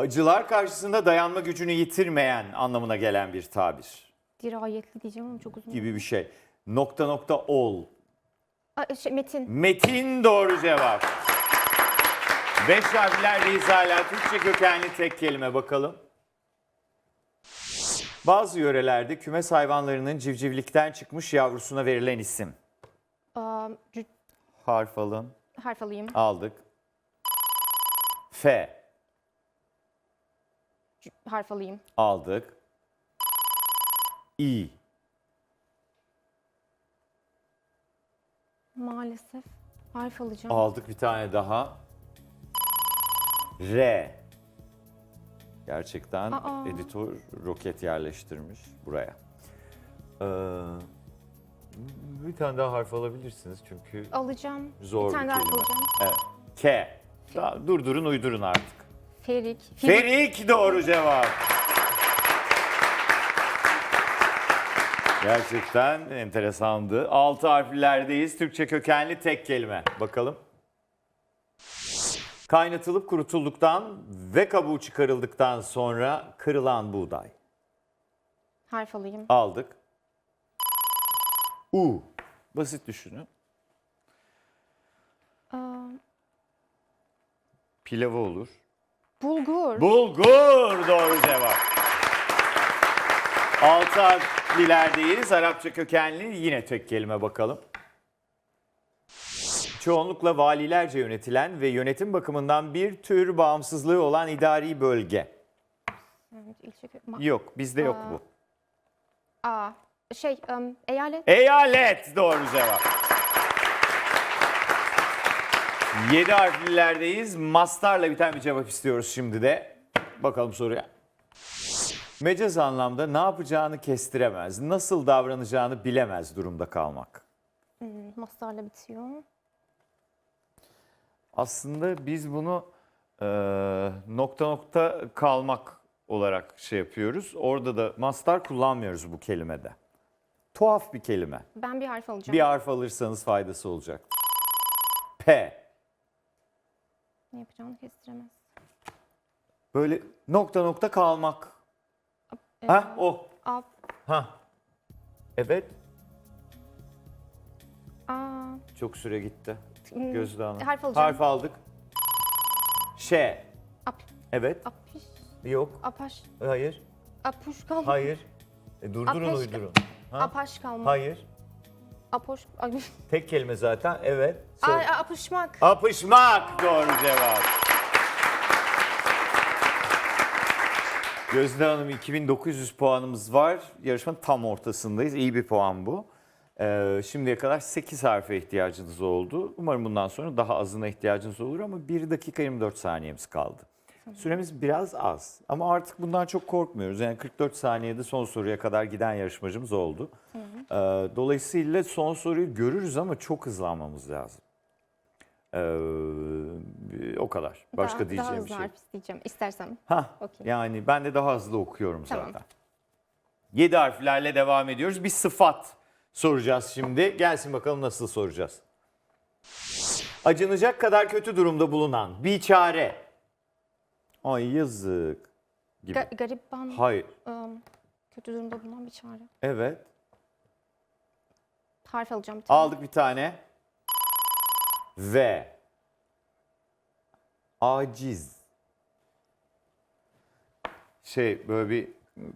Acılar karşısında dayanma gücünü yitirmeyen anlamına gelen bir tabir Dirayetli diyeceğim ama çok uzun. gibi bir şey. Nokta nokta ol. Aa, şey, Metin. Metin doğru cevap. Beş harflerdeyiz hala. Türkçe kökenli tek kelime bakalım. Bazı yörelerde kümes hayvanlarının civcivlikten çıkmış yavrusuna verilen isim. Aa, cü- Harf alın. harf alayım. Aldık. F. Harf alayım. Aldık. İ. Maalesef. Harf alacağım. Aldık bir tane daha. R. Gerçekten Aa. editör roket yerleştirmiş buraya. Ee, bir tane daha harf alabilirsiniz çünkü Alacağım. zor bir tane daha harf alacağım. Evet. K. Daha durdurun uydurun artık. Ferik. Ferik doğru cevap. Gerçekten enteresandı. Altı harflerdeyiz. Türkçe kökenli tek kelime. Bakalım. Kaynatılıp kurutulduktan ve kabuğu çıkarıldıktan sonra kırılan buğday. Harf alayım. Aldık. U. Basit düşünün. Aa, Pilavı olur. Bulgur. Bulgur doğru cevap. Altı harflilerdeyiz. Arapça kökenli yine tek kelime bakalım. Çoğunlukla valilerce yönetilen ve yönetim bakımından bir tür bağımsızlığı olan idari bölge. Evet, ilçe kö- ma- Yok bizde yok bu. Aa, şey, em, eyalet. Eyalet doğru cevap. Yedi harflilerdeyiz. Mastarla biten bir cevap istiyoruz şimdi de. Bakalım soruya. Mecaz anlamda ne yapacağını kestiremez, nasıl davranacağını bilemez durumda kalmak. Hmm, Mastarla bitiyor. Aslında biz bunu e, nokta nokta kalmak olarak şey yapıyoruz. Orada da mastar kullanmıyoruz bu kelimede. Tuhaf bir kelime. Ben bir harf alacağım. Bir harf alırsanız faydası olacak. P. Ne yapacağını kestiremez. Böyle nokta nokta kalmak. Ee, Ha o. Ap, Ha. Evet. aa, Çok süre gitti. hmm, Gözde Hanım. harf alacağım. Harf aldık. Ş. ap, Evet. apiş, Yok. apaş, Hayır. apuş kalma. Hayır. E, durdurun Apeş- uydurun. Ha? Apaş kalma. Hayır. Apoş, ay, Tek kelime zaten. Evet. Söyle. ay, apışmak. Apışmak doğru cevap. Gözde Hanım 2900 puanımız var. Yarışmanın tam ortasındayız. İyi bir puan bu. Ee, şimdiye kadar 8 harfe ihtiyacınız oldu. Umarım bundan sonra daha azına ihtiyacınız olur ama 1 dakika 24 saniyemiz kaldı. Süremiz biraz az ama artık bundan çok korkmuyoruz. Yani 44 saniyede son soruya kadar giden yarışmacımız oldu. Ee, dolayısıyla son soruyu görürüz ama çok hızlanmamız lazım. Ee, o kadar. Başka daha, diyeceğim daha bir hızlı şey. harf isteyeceğim istersem. Ha, Okey. yani ben de daha hızlı okuyorum Tamam. zaten. 7 harflerle devam ediyoruz. Bir sıfat soracağız şimdi. Gelsin bakalım nasıl soracağız. Acınacak kadar kötü durumda bulunan bir çare. Ay yazık. Gibi. Ga- gariban, Hayır. em, kötü durumda bulunan bir çare. Evet. Harf alacağım bir tane. Aldık bir tane. Ve aciz. Şey böyle bir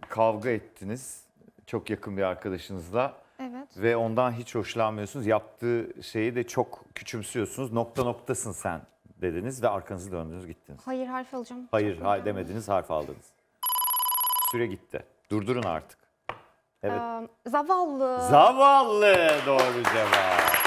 kavga ettiniz çok yakın bir arkadaşınızla Evet. ve ondan hiç hoşlanmıyorsunuz. Yaptığı şeyi de çok küçümsüyorsunuz. Nokta noktasın sen dediniz ve arkanızı döndünüz gittiniz. Hayır harf alacağım. Hayır, Çok önemli. demediniz, harf aldınız. Süre gitti. Durdurun artık. Evet. Em, zavallı. Zavallı doğru cevap.